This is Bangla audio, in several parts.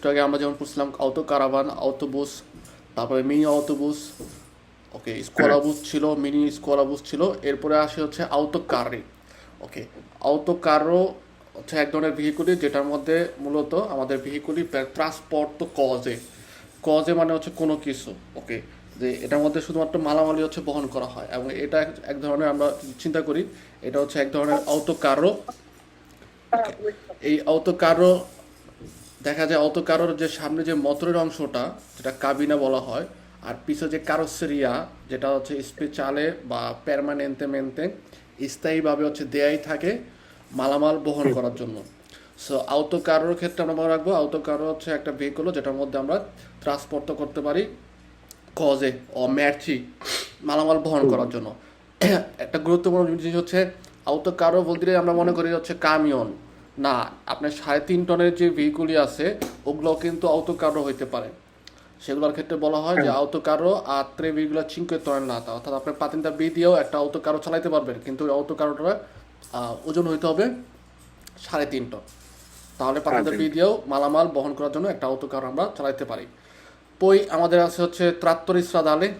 একটু আগে আমরা যেমন পড়ছিলাম অটো কারাভান অটোবুস তারপরে মিনি অটোবুস ওকে স্কোয়ারাবুস ছিল মিনি স্কোয়ারাবুস ছিল এরপরে আসে হচ্ছে আউটো কারি ওকে আউটো কারও হচ্ছে এক ধরনের ভেহিকুলি যেটার মধ্যে মূলত আমাদের ভেহিকুলি ট্রান্সপোর্ট তো কজে কজে মানে হচ্ছে কোনো কিছু ওকে যে এটার মধ্যে শুধুমাত্র মালামালি হচ্ছে বহন করা হয় এবং এটা এক- ধরনের আমরা চিন্তা করি এটা হচ্ছে এক ধরনের আউটো কারও এই আউটো কারও দেখা যায় অটো কারোর যে সামনে যে মোটরের অংশটা যেটা কাবিনা বলা হয় আর পিছে যে কারোসেরিয়া যেটা হচ্ছে স্পেশালে বা পারমানেন্টেমেন্টে স্থায়ীভাবে হচ্ছে দেয়াই থাকে মালামাল বহন করার জন্য। সো আউটো কারোর ক্ষেত্রে আমরা মনে রাখব আউটো কারও হচ্ছে একটা ভেহিকল যেটার মধ্যে আমরা ট্রান্সপোর্ট করতে পারি কজে ও ম্যাটচি মালামাল বহন করার জন্য। একটা গুরুত্বপূর্ণ জিনিস হচ্ছে আউটো কারও বলতে আমরা মনে করি হচ্ছে কামিয়ন। না আপনার সাড়ে তিন টনের যে ভেহিকুলই আছে ওগুলো কিন্তু কারও হইতে পারে। সেগুলোর ক্ষেত্রে বলা হয় যে আউটো কারও আর ত্রে ভেহিকুলার চিঙ্কে টন লাতা অর্থাৎ আপনি পাতিনটা বি দিয়েও একটা কারও চালাইতে পারবেন কিন্তু ওই আউটো কারোটা আহ, ওজন হইতে হবে সাড়ে তিন টন। তাহলে পাতিনটা বি দিয়েও মালামাল বহন করার জন্য একটা আউটো কার আমরা চালাইতে পারি। পই আমাদের আছে হচ্ছে ত্রাত্তর ইসরাদালে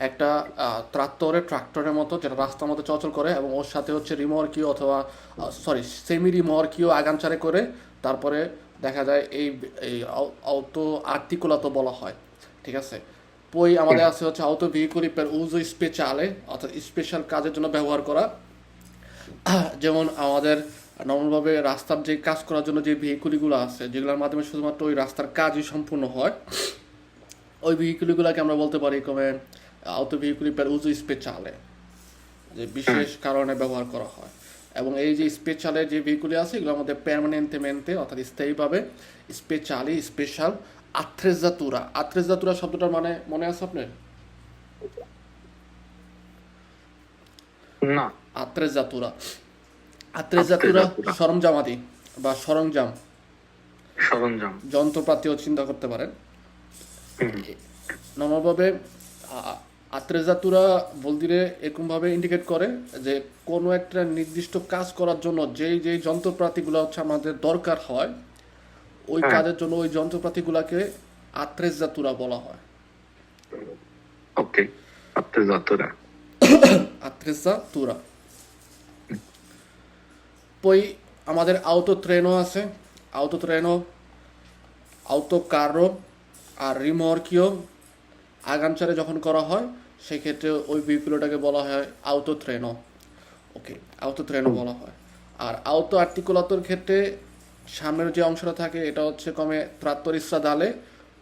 একটা আহ, ত্রাত্তরের ট্রাক্টরের মতো যেটা রাস্তার মধ্যে চলাচল করে এবং ওর সাথে হচ্ছে রিমর্কিও অথবা সরি সেমি রিমর্কিও আগামচারে করে তারপরে দেখা যায় এই এই আউটো আর্টিকুলা তো বলা হয় ঠিক আছে? পই আমাদের আছে হচ্ছে আউটো ভেহিকুলি পের উজো স্পেশালে অর্থাৎ স্পেশাল কাজের জন্য ব্যবহার করা। যেমন আমাদের নর্মালভাবে রাস্তার যে কাজ করার জন্য যে ভেহিকুলিগুলো আছে যেগুলোর মাধ্যমে শুধুমাত্র ওই রাস্তার কাজই সম্পূর্ণ হয় ওই ভেহিকুলিগুলোকে আমরা বলতে পারি কমে আউটো ভেহিকুলি পের উজু স্পেশালে যে বিশেষ কারণে ব্যবহার করা হয়। এবং এই যে স্পেশালের যে ভেহিকুলি আছে এগুলোর মধ্যে পারমানেন্টেমেন্টে অর্থাৎ স্থায়ীভাবে স্পেশালি স্পেশাল আত্রেজাতুরা আত্রেজাতুরা শব্দটার মানে মনে আছে আপনার? না। আত্রেজাতুরা আত্রেজাতুরা। সরঞ্জামাদি বা সরঞ্জাম। সরঞ্জাম। যন্ত্রপাতিও চিন্তা করতে পারেন। আ- আত্রেজাতুরা বলদিরে এরকমভাবে ইন্ডিকেট করে যে কোনো একটা নির্দিষ্ট কাজ করার জন্য যেই যেই যন্ত্রপাতিগুলো হচ্ছে আমাদের দরকার হয় ওই হ্যাঁ। কাজের জন্য ওই যন্ত্রপাতিগুলোকে আত্রেজাতুরা বলা হয় ওকে যতটা attrezzatura. Poi আমাদের আউটো ট্রেনও আছে আউটো ট্রেনও আউটো কারও আর রিমর্কিও আগামচারে যখন করা হয় সেক্ষেত্রে ওই ভেহিকুলটাকে বলা হয় আউটো ট্রেনও ওকে আউটো ট্রেনও বলা হয়। আর আউটো আর্টিকুলাতোর ক্ষেত্রে সামনের যে অংশটা থাকে এটা হচ্ছে কমে ত্রাত্তর ইসরা দালে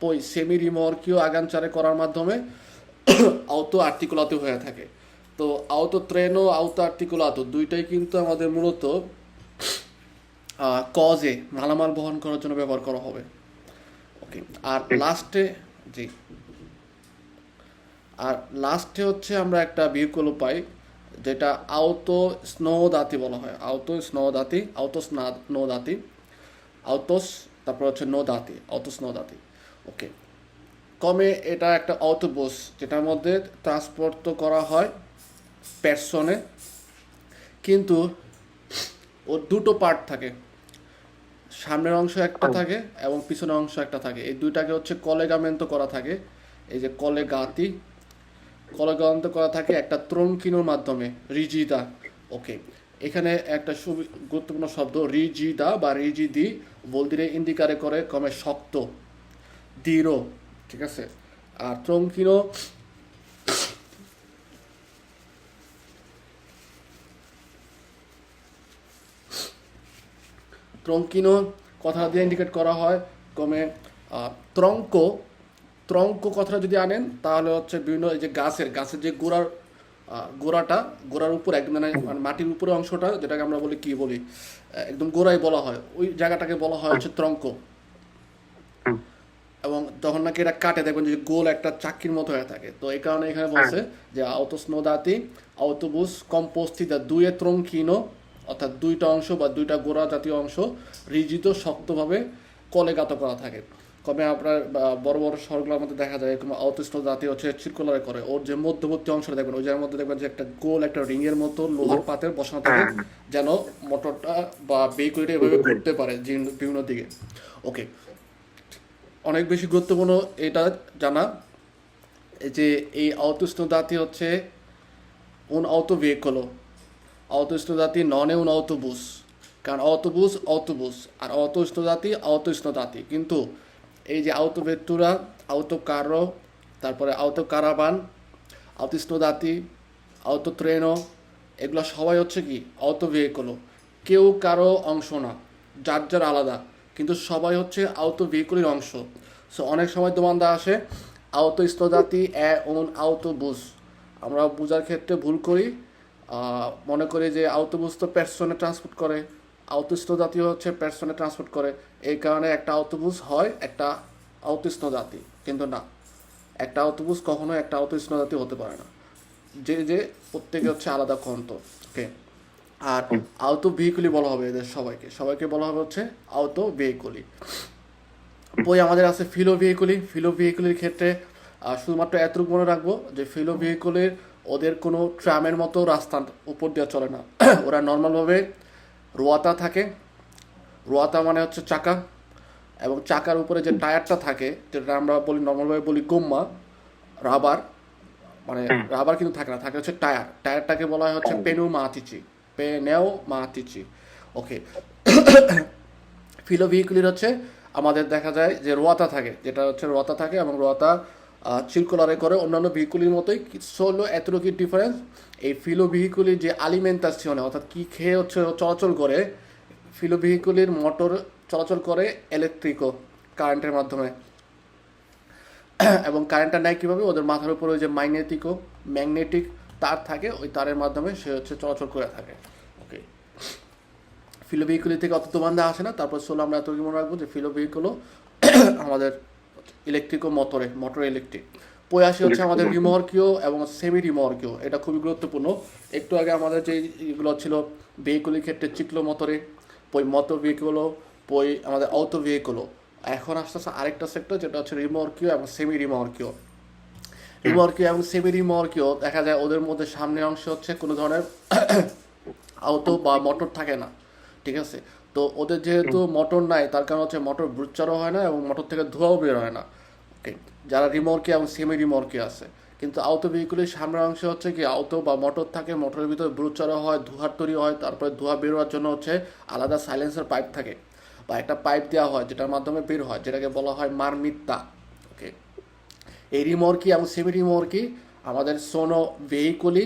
পই সেমি রিমর্কিও আগামচারে করার মাধ্যমে আউটো আর্টিকুলাতো হয়ে থাকে। তো আউটো ট্রেনও আউটো আর্টিকুলাতো দুইটাই কিন্তু আমাদের মূলত কজে মালামাল বহন করার জন্য ব্যবহার করা হবে। ওকে আর লাস্টে জি। আর লাস্টে হচ্ছে আমরা একটা ভেহিকল পাই যেটা আউটো স্নো দাতি বলা হয়। আউটো স্নো দাঁতি দাতি আউটো নো দাতি আউটোস তারপর হচ্ছে নো দাতি আউটো স্নো দাতি ওকে। কমে এটা একটা অটোবুস যেটার মধ্যে ট্রান্সপোর্ট তো করা হয় পেরসনে কিন্তু ওর দুটো পার্ট থাকে। সামনের অংশ একটা থাকে এবং পিছনের অংশ একটা থাকে। এই দুইটাকে হচ্ছে কলেগামেন্ট করা থাকে। এই যে কলেগাতি কলেগামেন্ট করা থাকে একটা ত্রঙ্কিনোর মাধ্যমে, রিজিদা। ওকে, এখানে একটা গুরুত্বপূর্ণ শব্দ, রিজিদা বা রিজিদি বলদিরে ইন্ডিকারে করে কমে শক্ত, দৃঢ়, ঠিক আছে? আর ত্রঙ্কিনো ত্রঙ্কিনো কথা দিয়ে ইন্ডিকেট করা হয় কমে ত্রঙ্ক ত্রঙ্ক কথাটা যদি আনেন তাহলে হচ্ছে বিভিন্ন এই যে গাছের গাছের যে গোড়ার গোড়াটা গোড়ার উপর একদম মানে মানে মাটির উপরে অংশটা যেটাকে আমরা বলি কি বলি একদম গোড়ায় বলা হয়। ওই জায়গাটাকে বলা হয় হচ্ছে ত্রঙ্ক। এবং তখন নাকি এটা কাটে দেখবেন যে গোল একটা চাকরির মতো হয়ে থাকে। তো এই কারণে এখানে বলছে যে আউতোস্নোদাতি আউটোবুস কম্পোস্তিদা দুয়ে ত্রঙ্কিনো অর্থাৎ দুইটা অংশ বা দুইটা গোড়া জাতীয় অংশ রিজিত শক্তভাবে কলেগাত করা থাকে। কবে আপনার বড় বড় শহরগুলোর মধ্যে দেখা যায় এরকম আউতস্ন জাতীয় হচ্ছে সার্কুলারে করে। ওর যে মধ্যবর্তী অংশটা দেখবেন ওই জায়গার মধ্যে দেখবেন যে একটা গোল একটা রিং এর মতো লোহার পাতের বসানো থাকে যেন মোটরটা বা ভেহিকুলটা এভাবে ঘুরতে পারে বিভিন্ন দিকে। ওকে অনেক বেশি গুরুত্বপূর্ণ এটা জানা এই যে এই autostradati হচ্ছে un autoveicolo autostradati non è un autobus কারণ autobus autobus আর autostradati autostradati কিন্তু এই যে autovettura কারও তারপরে autocaravan autostradati autotreno এগুলো সবাই হচ্ছে কি autoveicolo কেউ কারও অংশ না, যার যার আলাদা, কিন্তু সবাই হচ্ছে আউটো ভেহিকুলের অংশ। সো অনেক সময় দোমানদা আসে আউটো স্তদাতি এ ওন আউটোবুস আমরা বোঝার ক্ষেত্রে ভুল করি মনে করি যে আউটোবুস তো পার্সনে ট্রান্সপোর্ট করে। আউটো জাতি হচ্ছে পার্সনে ট্রান্সপোর্ট করে। এই কারণে একটা আউটোবুস হয় একটা আউটো জাতি কিন্তু না। একটা আউটোবুস কখনো একটা আউটো জাতি হতে পারে না। যে যে প্রত্যেকে হচ্ছে আলাদা কন্ত ওকে আর আউটো ভেহিকুলি বলা হবে এদের সবাইকে। সবাইকে বলা হবে হচ্ছে আউটো ভেহিকুলি বই আমাদের আছে ফিলো ভেহিকুলি ফিলো ভেহিকুলির ক্ষেত্রে শুধুমাত্র এতটুকু মনে রাখব যে ফিলো ভেহিকুলের ওদের কোনো ট্রামের মতো রাস্তার উপর দিয়ে চলে না। ওরা নর্মালভাবে রোয়াতা থাকে। রোয়াতা মানে হচ্ছে চাকা। এবং চাকার উপরে যে টায়ারটা থাকে যেটা আমরা বলি নর্মালভাবে বলি গোম্মা রাবার মানে রাবার কিন্তু থাকে না থাকে হচ্ছে টায়ার। টায়ারটাকে বলা হয় হচ্ছে পেনু মাতিচি পেনেও মাহাতিচি ওকে। ফিলো ভেহিকুলির হচ্ছে আমাদের দেখা যায় যে রোয়াতা থাকে যেটা হচ্ছে রোয়াতা থাকে এবং রোয়াতা চিরকুলারে করে অন্যান্য ভেহিকুলির মতোই হলো এতটুকু ডিফারেন্স এই ফিলো ভেহিকুলির যে আলিমেন্টাসিওনে অর্থাৎ কি খেয়ে হচ্ছে, চলাচল করে ফিলো ভেহিকুলির মোটর চলাচল করে ইলেকট্রিকও কারেন্টের মাধ্যমে। এবং কারেন্টটা নেয় কীভাবে? ওদের মাথার উপরে ওই যে ম্যাগনেটিকও ম্যাগনেটিক তার থাকে, ওই তারের মাধ্যমে সে হচ্ছে চলাচল করে থাকে। ওকে ফিলো ভেহিকুলি থেকে অত দোমান্দা আসে না। তারপর সোলো আমরা এতটুকু মনে রাখব যে ফিলো ভেহিকুলও আমাদের ইলেকট্রিকও মোটরে মোটর ইলেকট্রিক পয়াশি হচ্ছে আমাদের রিমর্কিও এবং সেমি রিমর্কিও এটা খুবই গুরুত্বপূর্ণ। একটু আগে আমাদের যে এগুলো ছিল ভেহিকুলির ক্ষেত্রে চিকলো মোটরে পই মতো ভেহিকুলও পই আমাদের অটো ভেহিকুলও এখন আস্তে আস্তে আরেকটা সেক্টর যেটা হচ্ছে রিমর্কিও এবং সেমি রিমর্কিও রিমর্কিও এবং সেমি রিমর্কিও দেখা যায় ওদের মধ্যে সামনের অংশ হচ্ছে কোনো ধরনের আউটো বা মোটর থাকে না ঠিক আছে? তো ওদের যেহেতু মোটর নাই তার কারণ হচ্ছে মোটর ব্রুচারও হয় না এবং মোটর থেকে ধোঁয়াও বের হয় না। ওকে যারা রিমর্কে এবং সেমি রিমর্কে আছে। কিন্তু আউটো ভেহিকুলের সামনের অংশে হচ্ছে কি আউটো বা মোটর থাকে মোটরের ভিতরে ব্রুচারও হয় ধোঁয়ার তৈরি হয় তারপরে ধোঁয়া বেরোয়ার জন্য হচ্ছে আলাদা সাইলেন্সের পাইপ থাকে বা একটা পাইপ দেওয়া হয় যেটার মাধ্যমে বের হয় যেটাকে বলা হয় মারমিত্তা। ওকে এই রিমর্কি এবং সেমি রিমর্কি আমাদের সোনো ভেহিকুলি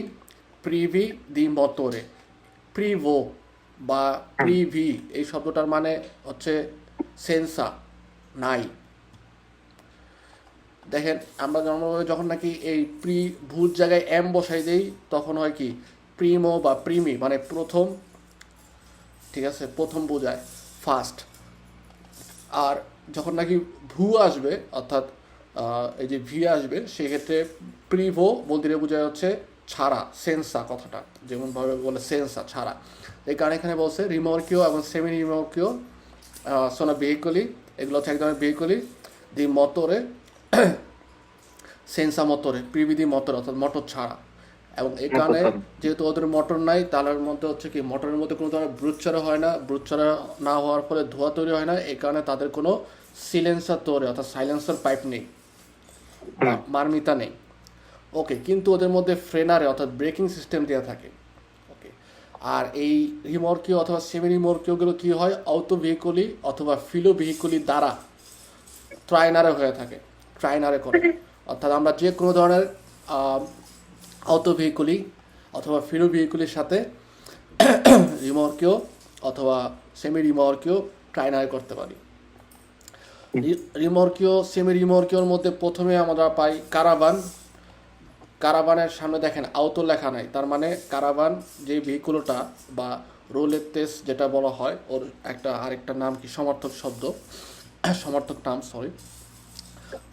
প্রিভি দি মতরে প্রিভো বা প্রিভি এই শব্দটার মানে হচ্ছে সেন্সা নাই। দেখেন, আমরা জন্মভাবে যখন নাকি এই প্রি ভূত জায়গায় এম বসাই দেই, তখন হয় কি, প্রিমো বা প্রিমি মানে প্রথম, ঠিক আছে, প্রথম বোঝায় ফার্স্ট আর যখন নাকি ভু আসবে, অর্থাৎ এই যে ভি আসবে, সেক্ষেত্রে প্রিভো বলতে বোঝায় হচ্ছে ছাড়া সেন্সা কথাটা, যেমনভাবে বলে সেন্সা ছাড়া। এই কারণে এখানে বলছে রিমর্কিও এবং সেমি রিমর্কিও সোনা ভেহিকলি এগুলো হচ্ছে এক ধরনের ভেহিকলি দি মতরে সেন্সা মটরে প্রিবিধি মোটর অর্থাৎ মোটর ছাড়া। এবং এই কারণে যেহেতু ওদের মটর নাই তার মধ্যে হচ্ছে কি মটরের মধ্যে কোনো ধরনের ব্রুচ্চারা হয় না। ব্রুচ্চারা না হওয়ার ফলে ধোঁয়া তৈরি হয় না। এই কারণে তাদের কোনো সিলেন্সার তৈরি অর্থাৎ সাইলেন্সার পাইপ নেই। মারমিতা নেই। ওকে কিন্তু ওদের মধ্যে ফ্রেনারে অর্থাৎ ব্রেকিং সিস্টেম দেওয়া থাকে। আর এই রিমর্কিও অথবা সেমি রিমর্কিওগুলো কী হয়? অটো ভেহিকলি অথবা ফিলো ভেহিকলি দ্বারা ট্রাইনারে হয়ে থাকে ট্রাইনারে করে। অর্থাৎ আমরা যে কোনো ধরনের অটো ভেহিকলি অথবা ফিলো ভেহিকলির সাথে রিমর্কেও অথবা সেমি রিমর্কেও ট্রাইনারে করতে পারি। রিমর্কিও সেমি রিমর্কিওর মধ্যে প্রথমে আমরা পাই কারাবান কারাবানের সামনে দেখেন আউতো লেখা নাই। তার মানে কারাবান যে ভেহিকুলটা বা রোলের তেস যেটা বলা হয়, ওর একটা আরেকটা নাম কি? সমর্থক শব্দ। সমর্থক নাম সরি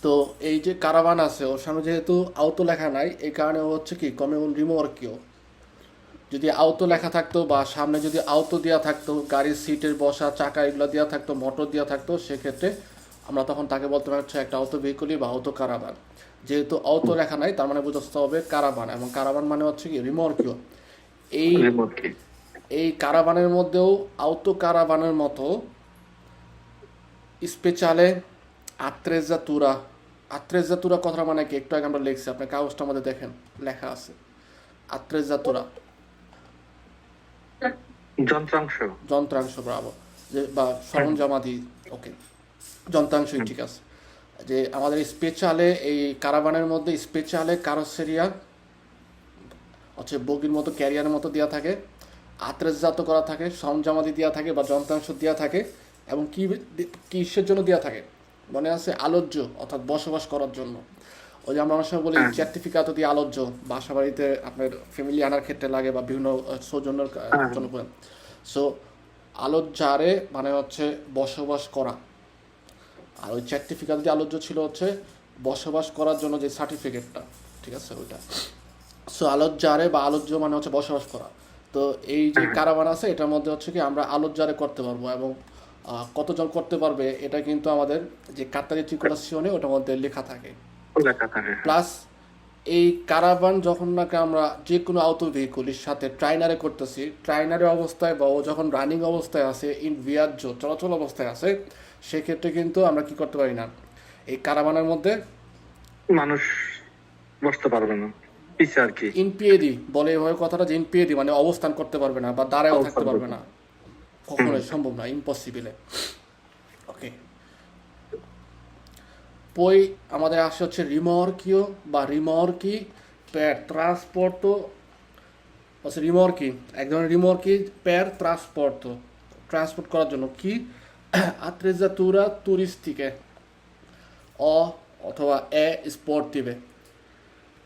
তো এই যে কারাবান আছে, ওর সামনে যেহেতু আউতো লেখা নাই, এই কারণে ও হচ্ছে কি? কমে রিমোয়ার্কিও যদি আউতো লেখা থাকতো বা সামনে যদি আউতো দেওয়া থাকতো, গাড়ির সিটের বসা, চাকা এগুলো দেওয়া থাকতো, মোটর দেওয়া থাকতো, সেক্ষেত্রে আমরা তখন তাকে বলতে পারি হচ্ছে একটা আউতো ভেহিকুলি বা আউতো কারাবান। যেহেতু আউতো লেখা নাই তার মানে বুঝতে হবে কারাবান এবং কারাবান মানে হচ্ছে কি রিমোয়ার্কিও এই এই কারাবানের মধ্যেও আউতো কারাবানের মতো স্পেশালে আত্রেজাতুরা আত্রেজাতুরা কথাটা মানে কি? একটু আগে আমরা লিখছি আপনার কাগজটা আমাদের দেখেন লেখা আছে। আত্রেজাতুরা যন্ত্রাংশ। যন্ত্রাংশ ব্রাভো। যে বা সরঞ্জামাদি ওকে। যন্ত্রাংশই ঠিক আছে। যে আমাদের স্পেশালে এই কারাবানের মধ্যে স্পেশালে কারোসেরিয়া হচ্ছে বগির মতো ক্যারিয়ারের মতো দেওয়া থাকে আত্রেজাত করা থাকে সরঞ্জামাদি দেওয়া থাকে বা যন্ত্রাংশ দেওয়া থাকে এবং কি কিসের জন্য দেওয়া থাকে। মনে আছে আলোচ্য অর্থাৎ বসবাস করার জন্য। ওই যে আমরা অনেক সময় বলি। সার্টিফিকেট দিয়ে আলোচ্য বাসা বাড়িতে আপনার ফ্যামিলি আনার ক্ষেত্রে লাগে বা বিভিন্ন সৌজন্যের হ্যাঁ। জন্য সো আলোচ্যারে মানে হচ্ছে বসবাস করা। আর ওই চারটি সার্টিফিকেট যে আলোচ্য ছিল হচ্ছে বসবাস করার জন্য যে সার্টিফিকেটটা ঠিক আছে ওইটা। সো আলোচ্যারে বা আলোচ্য মানে হচ্ছে বসবাস করা। তো এই যে কারাবান আছে এটার মধ্যে হচ্ছে কি আমরা আলোচ্যারে করতে পারব এবং কতজন করতে পারবে এটা কিন্তু আমাদের যে কাতারি ত্রিকুলাসিয়নে ওটার মধ্যে লেখা থাকে। প্লাস এই কারাবান যখন নাকি আমরা যে কোনো আউটো ভেহিকুলের সাথে ট্রাইনারে করতেছি ট্রাইনারের অবস্থায় বা ও যখন রানিং অবস্থায় আছে ইন ভিয়ার্য চলাচল অবস্থায় আছে সেক্ষেত্রে কিন্তু আমরা কি করতে পারি না? এই কারাভানের মধ্যে মানুষ বসতে পারবে না। পিছে আর কি। ইনপিএডি বলে এভাবে কথাটা যে ইনপিএডি মানে অবস্থান করতে পারবে না বা দাঁড়ায়ও থাকতে পারবে না। কখনোই সম্ভব না ইম্পসিবলে ওকে পই আমাদের আসে হচ্ছে রিমর্কিও বা রিমর্কি প্যার ট্রান্সপোর্ট হচ্ছে রিমর্কি এক ধরনের রিমর্কি প্যার ট্রান্সপোর্ট ট্রান্সপোর্ট করার জন্য কি আত্রেজাতুরা তুরিস্টিকে অ অথবা এ স্পোর্টিভে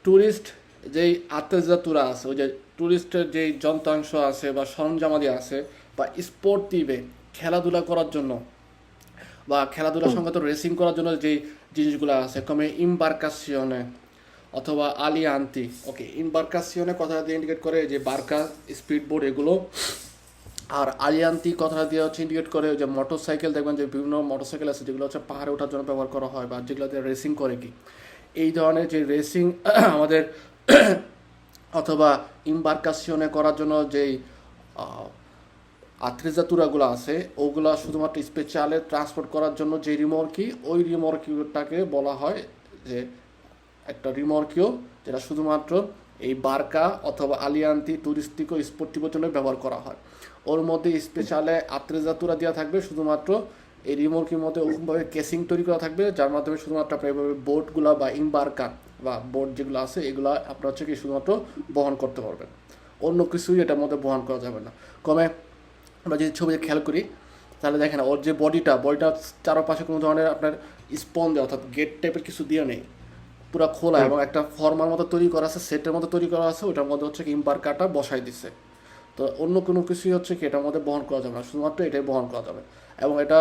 ট্যুরিস্ট যেই আত্মজাতুরা আছে ওই যে ট্যুরিস্টের যেই যন্ত্রাংশ আছে বা সরঞ্জামাদি আছে বা স্পোর্টিভে খেলাধুলা করার জন্য বা খেলাধুলার সঙ্গে তো রেসিং করার জন্য যেই জিনিসগুলো আছে কমে ইমবার্কাসিয়নে অথবা আলিয়ান্তি। ওকে ইমবার্কাসিয়নে কথাটা দিয়ে ইন্ডিকেট করে যে বার্কা স্পিড বোর্ড এগুলো আর আলিয়ান্তি কথাটা দিয়ে হচ্ছে ইন্ডিকেট করে যে মোটর সাইকেল দেখবেন যে বিভিন্ন মোটর সাইকেল আছে যেগুলো হচ্ছে পাহাড়ে ওঠার জন্য ব্যবহার করা হয় বা যেগুলো দিয়ে রেসিং করে কি। এই ধরনের যে রেসিং আমাদের অথবা ইমবার্কাসিয়নে করার জন্য যেই আত্রিজাতুরাগুলো আছে, ওগুলা শুধুমাত্র স্পেশালে ট্রান্সপোর্ট করার জন্য যে রিমর্কি ওই রিমর্কিওটাকে বলা হয় যে একটা রিমর্কিও যেটা শুধুমাত্র এই বার্কা অথবা আলিয়ান্তি টুরিস্টিক ও স্পোর্টিভের জন্য ব্যবহার করা হয়। ওর মধ্যে স্পেশালে আত্রেজাতুরা দেওয়া থাকবে, শুধুমাত্র এই রিমর্কির মধ্যে ওরকমভাবে কেসিং তৈরি করা থাকবে, যার মাধ্যমে শুধুমাত্র আপনার এইভাবে বোটগুলো বা ইমবার্কা বা বোট যেগুলো আছে, এগুলো আপনার হচ্ছে কি শুধুমাত্র বহন করতে পারবেন। অন্য কিছুই এটার মধ্যে বহন করা যাবে না। কমে আমরা যদি ছবিতে খেয়াল করি, তাহলে দেখেন ওর যে বডিটা বডিটা চারপাশে কোনো ধরনের আপনার স্পন দেওয়া অর্থাৎ গেট টাইপের কিছু দিয়ে নেই। পুরো খোলা এবং একটা ফর্মার মতো তৈরি করা আছে সেটের মতো তৈরি করা আছে ওটার মধ্যে হচ্ছে কি ইম্বার্কাটা বসাই দিছে। তো অন্য কোনো কিছুই হচ্ছে কি এটার মধ্যে বহন করা যাবে না শুধুমাত্র এটাই বহন করা যাবে। এবং এটা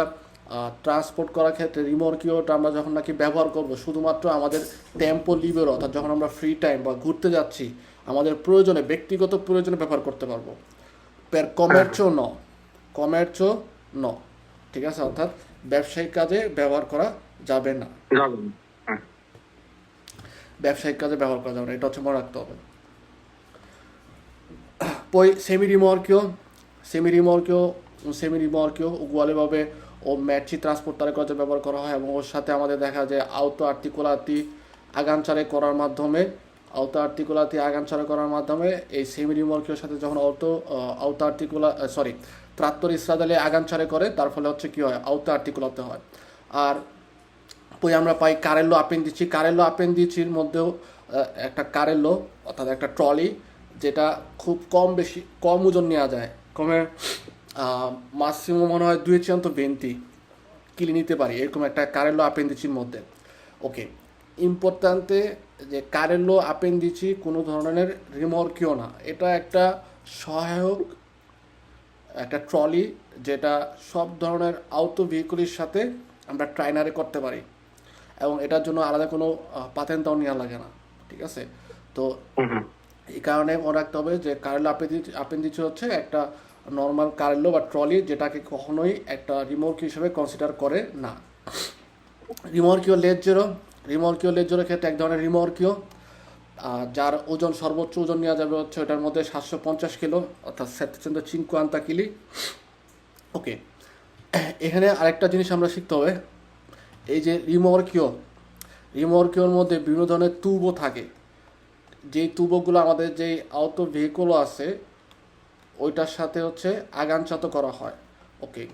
ট্রান্সপোর্ট করার ক্ষেত্রে রিমোর্কিওটা আমরা যখন নাকি ব্যবহার করব শুধুমাত্র আমাদের টেম্পো লিভের অর্থাৎ যখন আমরা ফ্রি টাইম বা ঘুরতে যাচ্ছি আমাদের প্রয়োজনে ব্যক্তিগত প্রয়োজনে ব্যবহার করতে পারব। পের কমার্চও ন কমার্চও ন ঠিক আছে? অর্থাৎ ব্যবসায়িক কাজে ব্যবহার করা যাবে না। ব্যবসায়িক কাজে ব্যবহার করা যাবে না, এটা হচ্ছে মনে রাখতে হবে। poi semi rimorchio semi rimorchio un semi rimorchio ugualeভাবে ও ম্যাচি ট্রান্সপোর্টারের কাজে ব্যবহার করা হয় এবং ওর সাথে আমাদের দেখা যায় আউতো আর্টিকুলাতি আগানচারে করার মাধ্যমে আউতো আর্টিকুলাতি আগানচারে করার মাধ্যমে এই সেমি রিমর্কিওর সাথে যখন অটো আউতো আর্টিকুলা সরি ত্রাত্তর ইসরাদালে আগানচারে করে, তার ফলে হচ্ছে কি হয় আউতো আর্টিকুলাতে হয়। আর পই আমরা পাই কারেল্লো আপেন্ডিচি কারেল্লো আপেন্ডিচির মধ্যেও একটা কারেল্লো অর্থাৎ একটা ট্রলি যেটা খুব কম বেশি, কম ওজন নেওয়া যায়। কমে মাসিমো মনে হয় দুই চিয়ন্ত বেন্তি কিলি নিতে পারি, এরকম একটা কারেল্লো আপেন্ডিচির মধ্যে। ওকে ইম্পর্ট্যান্টে যে কারেল্লো আপেন্ডিচি কোনো ধরনের রিমর্কিও না। এটা একটা সহায়ক একটা ট্রলি যেটা সব ধরনের আউটো ভেহিকলের সাথে আমরা ট্রাইনারে করতে পারি। এবং এটার জন্য আলাদা কোনো পাতেন্টাও নেওয়া লাগে না ঠিক আছে? তো এই কারণে মনে রাখতে হবে যে কারেলো আপেন্ডিচ আপেন্ডিচ হচ্ছে একটা নর্মাল কারেলো বা ট্রলি যেটাকে কখনোই একটা রিমোর্ক হিসেবে কনসিডার করে না। রিমর্কিও লেজেরো রিমর্কিও লেজেরোর ক্ষেত্রে এক ধরনের রিমর্কিও যার ওজন সর্বোচ্চ ওজন নেওয়া যাবে হচ্ছে ওটার মধ্যে সাতশো পঞ্চাশ কিলো অর্থাৎ সেপ্টেন্দ্র চিনকো আন্তা কিলি। ওকে এখানে আরেকটা জিনিস আমরা শিখতে হবে। এই যে রিমর্কিও রিমর্কিওর মধ্যে বিভিন্ন ধরনের তুবও থাকে। যেই তুবোগুলো আমাদের যেই আউটো ভেহিকলও আছে, ওইটার সাথে হচ্ছে আগানচাতো করা হয়। ওকে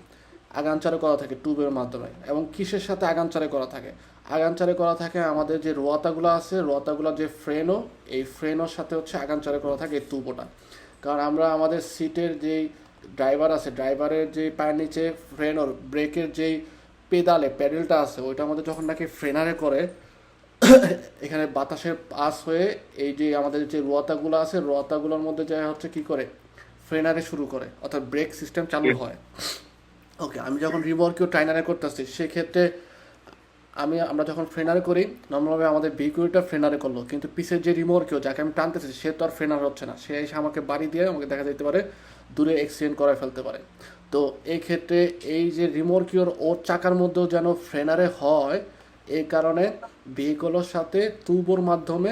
আগানচারে করা থাকে টুবের মাধ্যমে। এবং কিসের সাথে আগানচারে করা থাকে? আগানচারে করা থাকে আমাদের যে রোয়াতাগুলো আছে রোয়াতাগুলো যে ফ্রেনও, এই ফ্রেনোর সাথে হচ্ছে আগানচারে করা থাকে এই তুবোটা। কারণ আমরা আমাদের সিটের যেই ড্রাইভার আছে, ড্রাইভারের যে পায়ের নিচে ফ্রেনোর ব্রেকের যেই পেদালে প্যাডেলটা আছে ওইটা আমাদের যখন নাকি ফ্রেনারে করে এখানে বাতাসের পাস হয়ে এই যে আমাদের যে রোয়াতাগুলো আছে রোয়াতাগুলোর মধ্যে যা হচ্ছে কি করে? ফ্রেনারে শুরু করে অর্থাৎ ব্রেক সিস্টেম চালু হয়। ওকে আমি যখন রিমর্কিও ট্রাইনারে করতেছি সেক্ষেত্রে আমি আমরা যখন ফ্রেনারে করি নর্মালভাবে আমাদের ভেহিকুলটা ফ্রেনারে করল। কিন্তু পিসের যে রিমোরকেও যাকে আমি টানতেছি সে তো আর ফ্রেনার হচ্ছে না। সে এসে আমাকে বাড়ি দিয়ে আমাকে দেখা যেতে পারে দূরে এক্সিডেন্ট করে ফেলতে পারে। তো এই ক্ষেত্রে এই যে রিমোরকিওর ওর চাকার মধ্যেও যেন ফ্রেনারে হয় এই কারণে ভেহিকলের সাথে তুবোর মাধ্যমে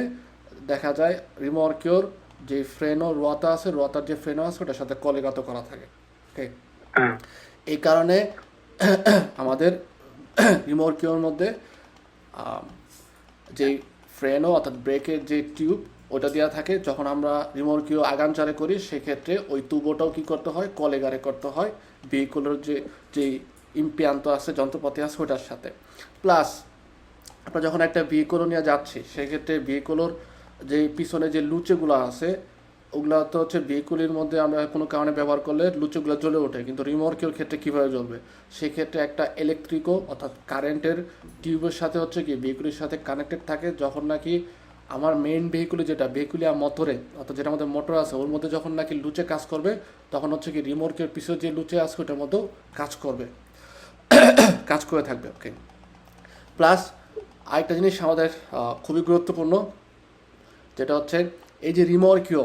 দেখা যায় রিমোরকিওর যে ফ্রেনও রোয়াতা আছে রোয়াতার যে ফ্রেনও আছে ওটার সাথে কলিগাত করা থাকে। ওকে হ্যাঁ। এই কারণে আমাদের রিমোরকিওর মধ্যে যে ফ্রেনও অর্থাৎ ব্রেকের যে টিউব ওটা দেওয়া থাকে। যখন আমরা রিমোরকিও আগান চারে করি, সেক্ষেত্রে ওই তুবোটাও কি করতে হয়? কলেগারে করতে হয়। ভেহিকুলের যে যে ইম্পিয়ান্ত আছে, যন্ত্রপাতি আছে, ওটার সাথে। প্লাস আমরা যখন একটা ভেহিকলও নিয়ে যাচ্ছি, সেক্ষেত্রে ভেহিকলের যে পিছনে যে লুচেগুলো আছে ওগুলা তো হচ্ছে ভেহিকুলের মধ্যে আমরা কোনো কারণে ব্যবহার করলে লুচেগুলো জ্বলে ওঠে। কিন্তু রিমোর্কের ক্ষেত্রে কীভাবে জ্বলবে? সেক্ষেত্রে একটা ইলেকট্রিকও অর্থাৎ কারেন্টের টিউবের সাথে হচ্ছে কি ভেহিকুলের সাথে কানেক্টেড থাকে, যখন নাকি আমার মেইন ভেহিকুলে যেটা ভেহিকুলিয়া মোটরে অর্থাৎ যেটা আমাদের মোটর আছে, ওর মধ্যে যখন নাকি লুচে কাজ করবে, তখন হচ্ছে কি রিমোর্কের পিছনে যে লুচে আছে, ওটার মধ্যেও কাজ করবে। কাজ করে থাকবে ওকে প্লাস আরেকটা জিনিস আমাদের খুবই গুরুত্বপূর্ণ, যেটা হচ্ছে এই যে রিমর্কিও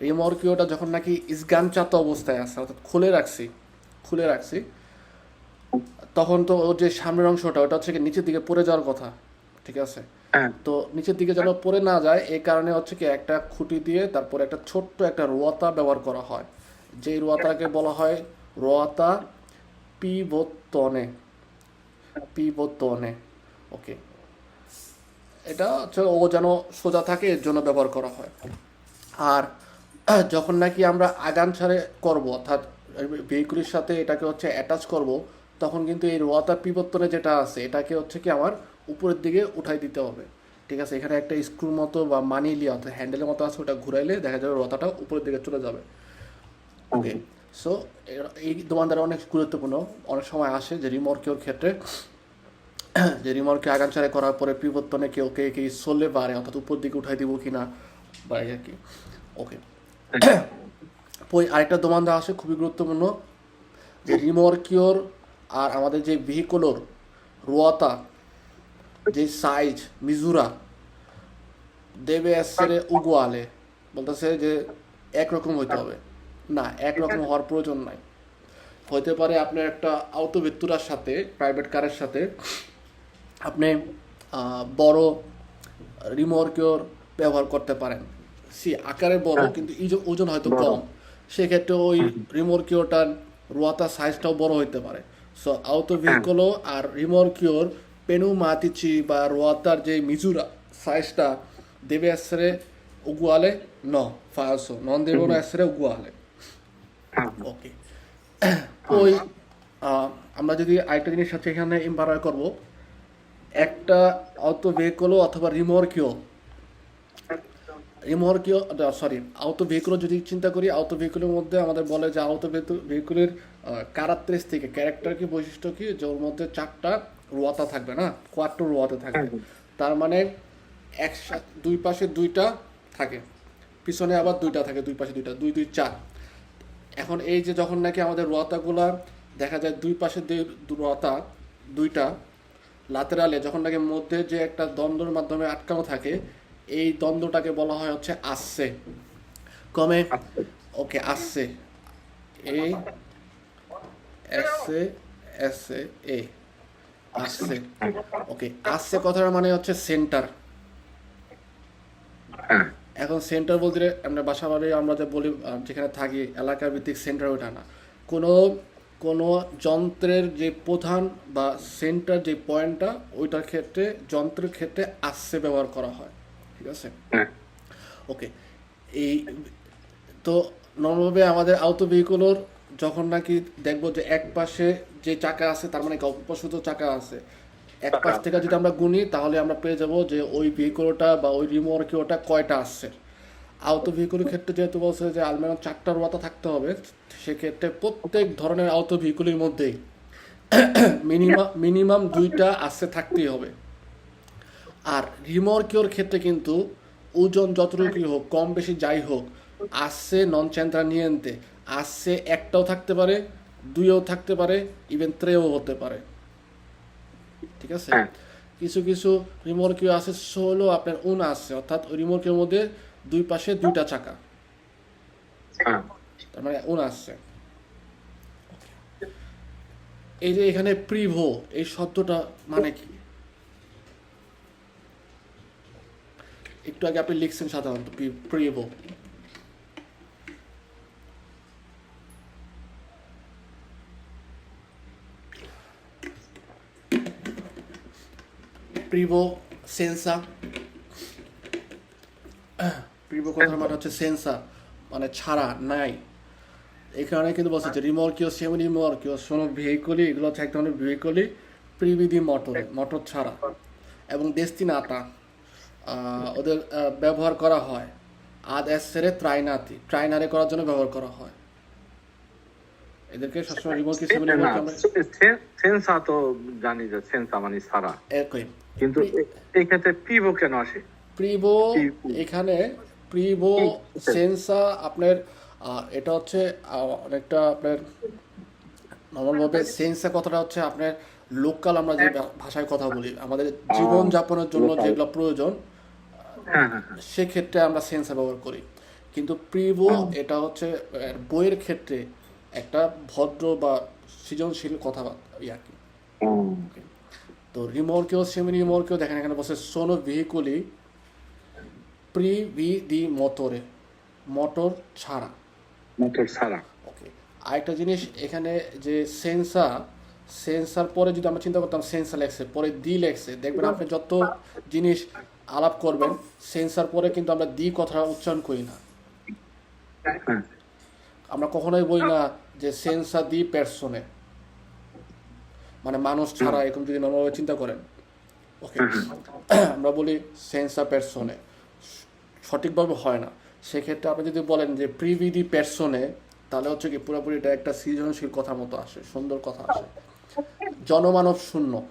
রিমর্কিওটা যখন নাকি ইসগানচাত অবস্থায় আছে অর্থাৎ খুলে রাখছি খুলে রাখছি তখন তো ওর যে সামনের অংশটা ওটা হচ্ছে নিচের দিকে পড়ে যাওয়ার কথা ঠিক আছে? হ্যাঁ। তো নিচের দিকে যেন পড়ে না যায় এই কারণে হচ্ছে কি একটা খুঁটি দিয়ে তারপরে একটা ছোট্ট একটা রোয়াতা ব্যবহার করা হয়। যেই রোয়াতাকে বলা হয় রোয়াতা পিবতনে পিবতনে ওকে। এটা হচ্ছে ও যেন সোজা থাকে এর জন্য ব্যবহার করা হয়। আর যখন নাকি আমরা আগান ছাড়ে করব অর্থাৎ ভেহিকুলের সাথে এটাকে হচ্ছে অ্যাটাচ করব তখন কিন্তু এই রোয়াতা পিবর্তনে যেটা আছে এটাকে হচ্ছে কি আমার উপরের দিকে উঠাই দিতে হবে। ঠিক আছে এখানে একটা স্ক্রু মতো বা মানিলি অর্থাৎ হ্যান্ডেলের মতো আছে ওটা ঘুরাইলে দেখা যাবে রোয়াতাটা উপরের দিকে চলে যাবে। ওকে সো এই দোকানদার অনেক গুরুত্বপূর্ণ। অনেক সময় আসে যে রিমর্কের ক্ষেত্রে যে রিমর্কে আগান ছাড়ে করার পরে পিবর্তনে কেউ কে কি চললে পারে অর্থাৎ উপর দিকে উঠাই দিব কিনা বা এই আর কি। ওকে আরেকটা দোমানদা আসে খুবই গুরুত্বপূর্ণ, যে রিমর্কিওর আর আমাদের যে ভেহিকুলোর, রোয়াতা, যে সাইজ, মিজুরা, দেবে এসে উগুয়ালে। বলতেছে যে একরকম হইতে হবে। না, একরকম হওয়ার প্রয়োজন নাই। হইতে পারে আপনার একটা আউটো ভেত্তুরার সাথে প্রাইভেট কারের সাথে। আপনি বড় রিমোর্কিওর ব্যবহার করতে পারেন। সি আকারে বড় কিন্তু ইজ- ওজন হয়তো কম সেক্ষেত্রে ওই রিমোর্কিওটার রোয়াতা সাইজটাও বড় হইতে পারে। সো আউটো ভেহিকলও আর রিমোর্কিওর পেনু মাতিচি বা রোয়াতার যে মিজুরা সাইজটা দেবে essere uguale no falso non devono essere uguale হ্যাঁ। ওকে ওই আহ, আমরা যদি আরেকটা জিনিস হচ্ছে এখানে এম্পারার করব একটা অটো ভেহিকলও অথবা রিমোর্কিও রিমোর্কিও সরি আউটো ভেহিকলও যদি চিন্তা করি আউটো ভেহিকলের মধ্যে আমাদের বলে যে আউটো ভেহিকলের কারাত্রিস থেকে ক্যারেক্টার কি বৈশিষ্ট্য কি যে ওর মধ্যে চারটা রোয়াতা থাকবে না? কোয়াট্টো রোয়াতে থাকবে। তার মানে একসাথে দুই পাশে দুইটা থাকে পিছনে আবার দুইটা থাকে দুই পাশে দুইটা দুই দুই চার। এখন এই যে যখন নাকি আমাদের রোয়াতাগুলা দেখা যায় দুই পাশে দুই রোয়াতা দুইটা লাতেরালে যখন নাকি মধ্যে যে একটা দ্বন্দ্বের মাধ্যমে আটকানো থাকে এই দ্বন্দ্বটাকে বলা হয় হচ্ছে আসছে। কমে? ওকে আসছে। এ এসে এসে এ আসছে। ওকে আসছে কথার মানে হচ্ছে সেন্টার। হ্যাঁ। এখন সেন্টার বলতে আমরা বাসা বাড়ি আমরা যে বলি যেখানে থাকি এলাকা ভিত্তিক সেন্টার ওটা না। কোনো কোনো যন্ত্রের যে প্রধান বা সেন্টার যে পয়েন্টটা ওইটার ক্ষেত্রে যন্ত্রের ক্ষেত্রে আসছে ব্যবহার করা হয়। ঠিক আছে? হ্যাঁ। ওকে এই তো নর্মালভাবে আমাদের আউটো ভেহিকুলোর যখন নাকি দেখব যে এক পাশে যে চাকা আছে তার মানে চাকা আছে এক পাশ থেকে যদি আমরা গুনি তাহলে আমরা পেয়ে যাব যে ওই ভেহিকুলটা বা ওই রিমোরকিওটা কয়টা আসছে আউটো ভেহিকুলের ক্ষেত্রে যেহেতু বলছে যে আলমেরান চারটা রোয়াতা থাকতে হবে সেক্ষেত্রে প্রত্যেক ধরনের আউটো ভেহিকুলের মধ্যেই মিনিমাম মিনিমাম দুইটা আসছে থাকতেই হবে। আর রিমর্কিওর ক্ষেত্রে কিন্তু ওজন যতটুকুই হোক কম বেশি যাই হোক আসছে নন চেন্দ্রা নিয়েন্তে আসছে একটাও থাকতে পারে দুইও থাকতে পারে ইভেন ত্রেও হতে পারে। ঠিক আছে? হ্যাঁ। কিছু কিছু রিমর্কিও আছে ষোলো আপনার উন আসছে অর্থাৎ ওই রিমর্কিওর মধ্যে দুই পাশে দুইটা চাকা। হ্যাঁ। তার মানে উন আসছে। এই যে এখানে প্রিভো এই শব্দটা মানে কি? একটু আগে আপনি লিখছেন সাধারণত প্রিভো প্রিভো সেন্সা প্রিভো কথার মানে হচ্ছে সেন্সা মানে ছাড়া, নাই। এখানে কিন্তু বলছে যে রিমর্কিও সেমি রিমর্কিও সোনো ভেহিকলি এগুলো হচ্ছে এক ধরনের ভেহিকলি প্রিবিধি মোটরে মোটর ছাড়া। এবং দেস্তিনাতা ওদের ব্যবহার করা হয়। আদ এসেরে ত্রাইনাতি। ট্রাইনারে করার জন্য ব্যবহার করা হয়। এদেরকে সবসময় আমরা সেন্সা তো জানি যে সেন্সা মানে সারা। একই। কিন্তু এই ক্ষেত্রে কেন আসে? প্রিভো। এখানে প্রিভো সেন্সা আপনার আহ, এটা হচ্ছে আহ, অনেকটা আপনার নর্মালভাবে সেন্সা কথাটা হচ্ছে আপনার লোকাল আমরা যে ভাষায় কথা বলি। আমাদের জীবন যাপনের জন্য। যেগুলো প্রয়োজন হ্যাঁ হ্যাঁ হ্যাঁ। সেক্ষেত্রে আমরা সেন্সা ব্যবহার করি। কিন্তু প্রিভো এটা হচ্ছে বইয়ের ক্ষেত্রে একটা ভদ্র বা সৃজনশীল কথা ইয়া কি। তো রিমোর্কেও সেমি রিমোর্কেও দেখেন এখানে বসে সোনো ভেহিকুলি প্রি ভি দি মোটরে মোটর ছাড়া। মোটর সারা ওকে আরেকটা জিনিস এখানে যে সেন্সার সেন্সার পরে যদি আমরা চিন্তা করতাম সেন্সার লেখছে পরে দি লেখছে দেখবেন আপনি যত জিনিস আলাপ করবেন, সেন্সার পরে কিন্তু আমরা দি কথা উচ্চারণ করি না। আমরা কখনোই বলি না যে সেন্সা দি পার্সনে। মানে মানুষ ছাড়া এরকম যদি নর্মালভাবে চিন্তা করেন। ওকে? আমরা বলি সেন্সা পার্সনে। সঠিকভাবে হয় না। সেক্ষেত্রে আপনি যদি বলেন যে প্রিভিডি পার্সনে, তাহলে হচ্ছে কি পুরোপুরি এটা একটা সৃজনশীল কথার মতো আসে, সুন্দর কথা আসে। জনমানব শূন্য।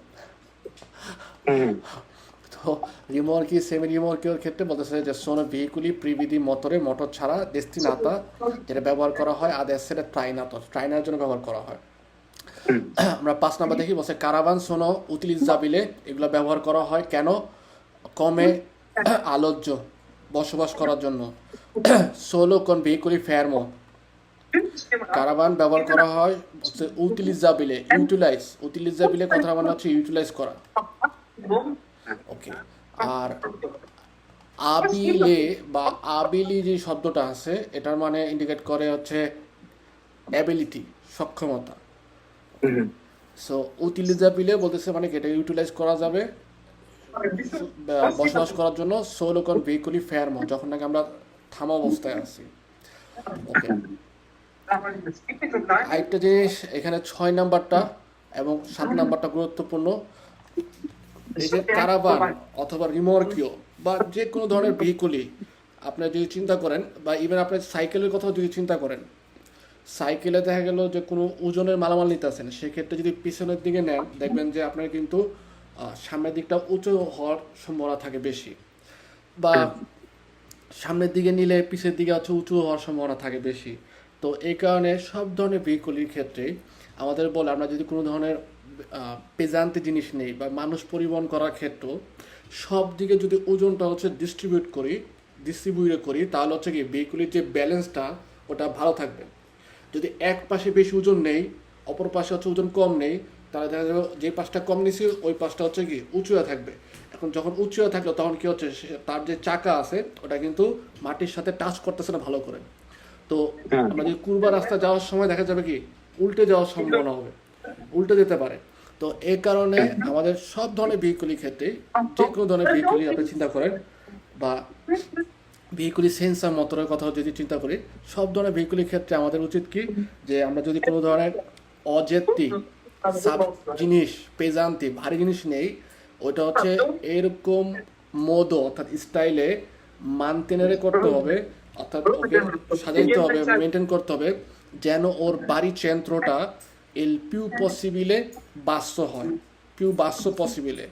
তো রিমোর্কি সেমি রিমোর্কিওর ক্ষেত্রে বলতেছে যে সোনো ভেহিকুলি প্রিবিধি মোটরে মোটর ছাড়া ডেস্টিনাতা যেটা ব্যবহার করা হয় আর এসের ট্রাইনাতো ট্রাইনার জন্য ব্যবহার করা হয়। আমরা পাঁচ নাম্বার দেখি বলছে কারাবান সোনো উতিলিজাবিলে এগুলো ব্যবহার করা হয় কেন? কমে আলোচ্য বসবাস করার জন্য। সোলো কোন ভেহিকুলি ফেয়ারমো। কারাবান ব্যবহার করা হয় উতিলিজাবিলে ইউটিলাইজ উতিলিজাবিলে কথা মানে হচ্ছে ইউটিলাইজ করা। ওকে আর আবিলে বা আবিলি যে শব্দটা আছে এটার মানে ইন্ডিকেট করে হচ্ছে অ্যাবিলিটি সক্ষমতা। সো উতিলিজাবিলে বলতেছে মানে এটা ইউটিলাইজ করা যাবে বসবাস করার জন্য সোলোকন ভেহিকুলি ফেয়ারম যখন নাকি আমরা থামা অবস্থায় আছি। ওকে আরেকটা জিনিস এখানে ছয় নাম্বারটা এবং সাত নাম্বারটা গুরুত্বপূর্ণ। এই যে কারাবান অথবা রিমর্কিও বা যে কোনো ধরনের আপনি যদি চিন্তা করেন বা ইভেন আপনি সাইকেলের কথাও যদি চিন্তা করেন, সাইকেলে দেখা গেল যে কোনো ওজনের মালামাল নিতে আছেন সেক্ষেত্রে যদি পিছনের দিকে নেন, দেখবেন যে আপনার কিন্তু সামনের দিকটা উঁচু হওয়ার সম্ভাবনা থাকে বেশি বা সামনের দিকে নিলে পিছের দিকে হচ্ছে উঁচু হওয়ার সম্ভাবনা থাকে বেশি। তো এই কারণে সব ধরনের ভেহিকুলির ক্ষেত্রে আমাদের বলে আমরা যদি কোনো ধরনের পেজান্তে জিনিস নেই বা মানুষ পরিবহন করার ক্ষেত্রে সব দিকে যদি ওজনটা হচ্ছে ডিস্ট্রিবিউট করি ডিস্ট্রিবিউট করি তাহলে হচ্ছে কি ভেহিকুলির যে ব্যালেন্সটা ওটা ভালো থাকবে। যদি এক পাশে বেশি ওজন নেই অপর পাশে হচ্ছে ওজন কম নেই তাহলে দেখা যাবে যে পাশটা কম নিছি ওই পাশটা হচ্ছে কি উঁচু হয়ে থাকবে। এখন যখন উঁচু হয়ে থাকল তখন কি হচ্ছে তার যে চাকা আছে ওটা কিন্তু মাটির সাথে টাচ করতেছে না ভালো করে। তো হ্যাঁ। আমরা যদি কুরবা রাস্তা যাওয়ার সময় দেখা যাবে কি উল্টে যাওয়ার সম্ভাবনা হবে। উল্টে যেতে পারে। তো এই কারণে আমাদের সব ধরনের ভেহিকুলির ক্ষেত্রে যে কোনো ধরনের ভেহিকুলি আপনি চিন্তা করেন বা ভেহিকুলি সেন্সার মোটরের কথা যদি চিন্তা করি, সব ধরনের ভেহিকুলির ক্ষেত্রে আমাদের উচিত কি যে আমরা যদি কোনো ধরনের অজেত্তি সাব জিনিস, পেজান্তি, ভারী জিনিস নেই, ওইটা হচ্ছে এরকম মোদো, অর্থাৎ স্টাইলে মানতেনারে করতে হবে, অর্থাৎ ওকে সাজাইতে হবে মেনটেন করতে হবে, যেন ওর বাড়ি চেন্ত্রটা এল পিউ পসিবিলে বাস্য হয়। পিউ বাস্য পসিবিলে।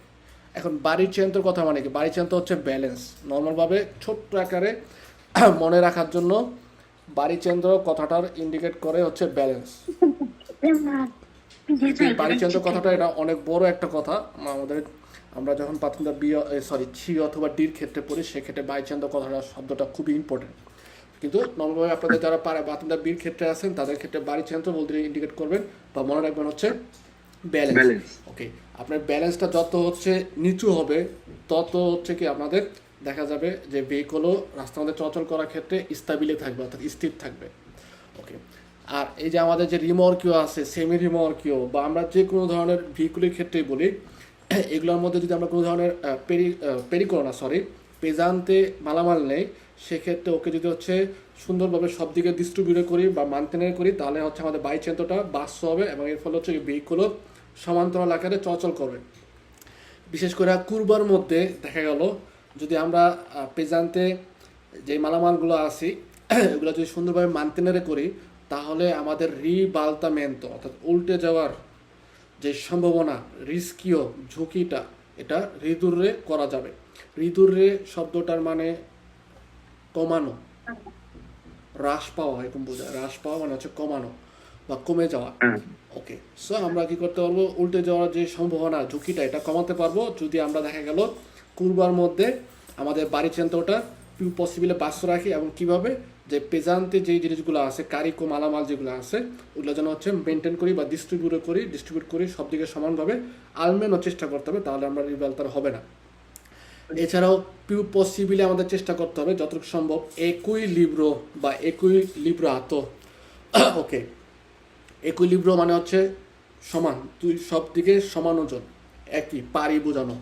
এখন বাড়ির চেন্ত্র কথা মানে কি? বাড়ির চেন্ত্র হচ্ছে ব্যালেন্স নর্মালভাবে ছোট্ট আকারে মনে রাখার জন্য বাড়ি চেন্দ্র কথাটার ইন্ডিকেট করে হচ্ছে ব্যালেন্স বাড়িচন্দ্র কথাটা এটা অনেক বড় একটা কথা। আমাদের আমরা যখন প্রাথমিক বি সরি ছি অথবা ডির ক্ষেত্রে পড়ি সেক্ষেত্রে বাড়িচন্দ্র কথাটা শব্দটা খুবই ইম্পর্টেন্ট কিন্তু নর্মালভাবে আপনাদের যারা পারে প্রাথমিক বির ক্ষেত্রে আছেন তাদের ক্ষেত্রে বাড়ি বাড়িচন্দ্র বলতে ইন্ডিকেট করবেন বা মনে রাখবেন হচ্ছে ব্যালেন্স ওকে আপনার ব্যালেন্সটা যত হচ্ছে নিচু হবে তত হচ্ছে কি আপনাদের দেখা যাবে যে ভেহিকলও রাস্তার মধ্যে চলাচল করার ক্ষেত্রে স্টাবিলে থাকবে অর্থাৎ স্থির থাকবে। ওকে আর এই যে আমাদের যে রিমর্কিও আছে সেমি রিমর্কিও বা আমরা যে কোনো ধরনের ভেহিকুলের ক্ষেত্রেই বলি এগুলোর মধ্যে যদি আমরা কোনো ধরনের পেরি পেরিকো না সরি পেজান্তে মালামাল নেই, সেক্ষেত্রে ওকে যদি হচ্ছে সুন্দরভাবে সব দিকে ডিস্ট্রিবিউট করি বা মানতেনের করি, তাহলে হচ্ছে আমাদের বাইক চেন্দ্রটা বাস্য হবে এবং এর ফলে হচ্ছে ভেহিকুলও সমান্তরাল আকারে চলাচল করবে। বিশেষ করে কুরবার মধ্যে দেখা গেল, যদি আমরা পেজান্তে যে মালামালগুলো আছি, এগুলো যদি সুন্দরভাবে মানতেনারে করি, তাহলে আমাদের রিবালতামেন্ট অর্থাৎ উল্টে যাওয়ার যে সম্ভাবনা রিস্কিও ঝুঁকিটা, এটা রিদুরে করা যাবে। রিদুরে শব্দটার মানে কমানো। হ্রাস পাওয়া এরকম বোঝায়। হ্রাস পাওয়া মানে হচ্ছে কমানো বা কমে যাওয়া। ওকে সো আমরা কি করতে পারব? উল্টে যাওয়ার যে সম্ভাবনা ঝুঁকিটা এটা কমাতে পারব। যদি আমরা দেখা গেল কুরবার মধ্যে আমাদের বাড়ি চেন্দ্রটা পসিবলে বাস্য রাখি এবং কীভাবে যে পেজান্তে যে জিনিসগুলো আছে কারিকো মালামাল যেগুলো আছে ওগুলো যেন হচ্ছে মেনটেন করি বা ডিস্ট্রিবিউট করি ডিস্ট্রিবিউট করি সব দিকে সমানভাবে আলমেনও চেষ্টা করতে হবে তাহলে আমরা রিভেলতার হবে না। এছাড়াও পিউ পসিবিলি আমাদের চেষ্টা করতে হবে, যতটুকু সম্ভব, একই লিব্রো বা একই লিব্রো আত ওকে একই লিব্রো মানে হচ্ছে সমান তুই সব দিকে সমান ওজন, একই পারি বোঝানো।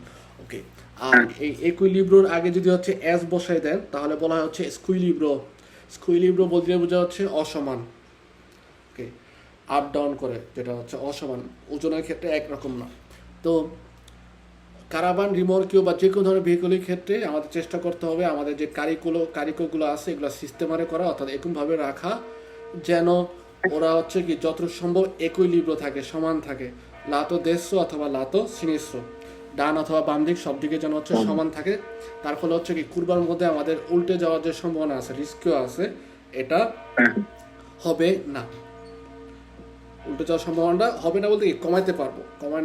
ওকে আর এই একই লিব্রোর আগে যদি হচ্ছে এস বসাই দেন, তাহলে বলা হয় হচ্ছে স্কুইলিব্রো স্কুইলিব্রো বলতে বোঝা হচ্ছে অসমান। ওকে আপ ডাউন করে, যেটা হচ্ছে অসমান। ওজনের ক্ষেত্রে একরকম না। তো কারাবান রিমোর্কিও বা যে কোনো ধরনের ভেহিকলের ক্ষেত্রে আমাদের চেষ্টা করতে হবে আমাদের যে কারিকুলো কারিকোগুলো আছে এগুলো সিস্টেমারে করা অর্থাৎ এরকমভাবে রাখা যেন ওরা হচ্ছে কি যত সম্ভব একই লিব্র থাকে সমান থাকে। লাতো দেশ্য অথবা লাতো সিনিস্র ডান অথবা বাম দিক সব দিকে যেন হচ্ছে সমান থাকে। তার ফলে হচ্ছে কি কুরবার মধ্যে আমাদের উল্টে যাওয়ার যে সম্ভাবনা আছে রিস্কও আছে এটা হ্যাঁ। হবে না। উল্টে যাওয়ার সম্ভাবনাটা হবে না বলতে কি কমাইতে পারব। কমানো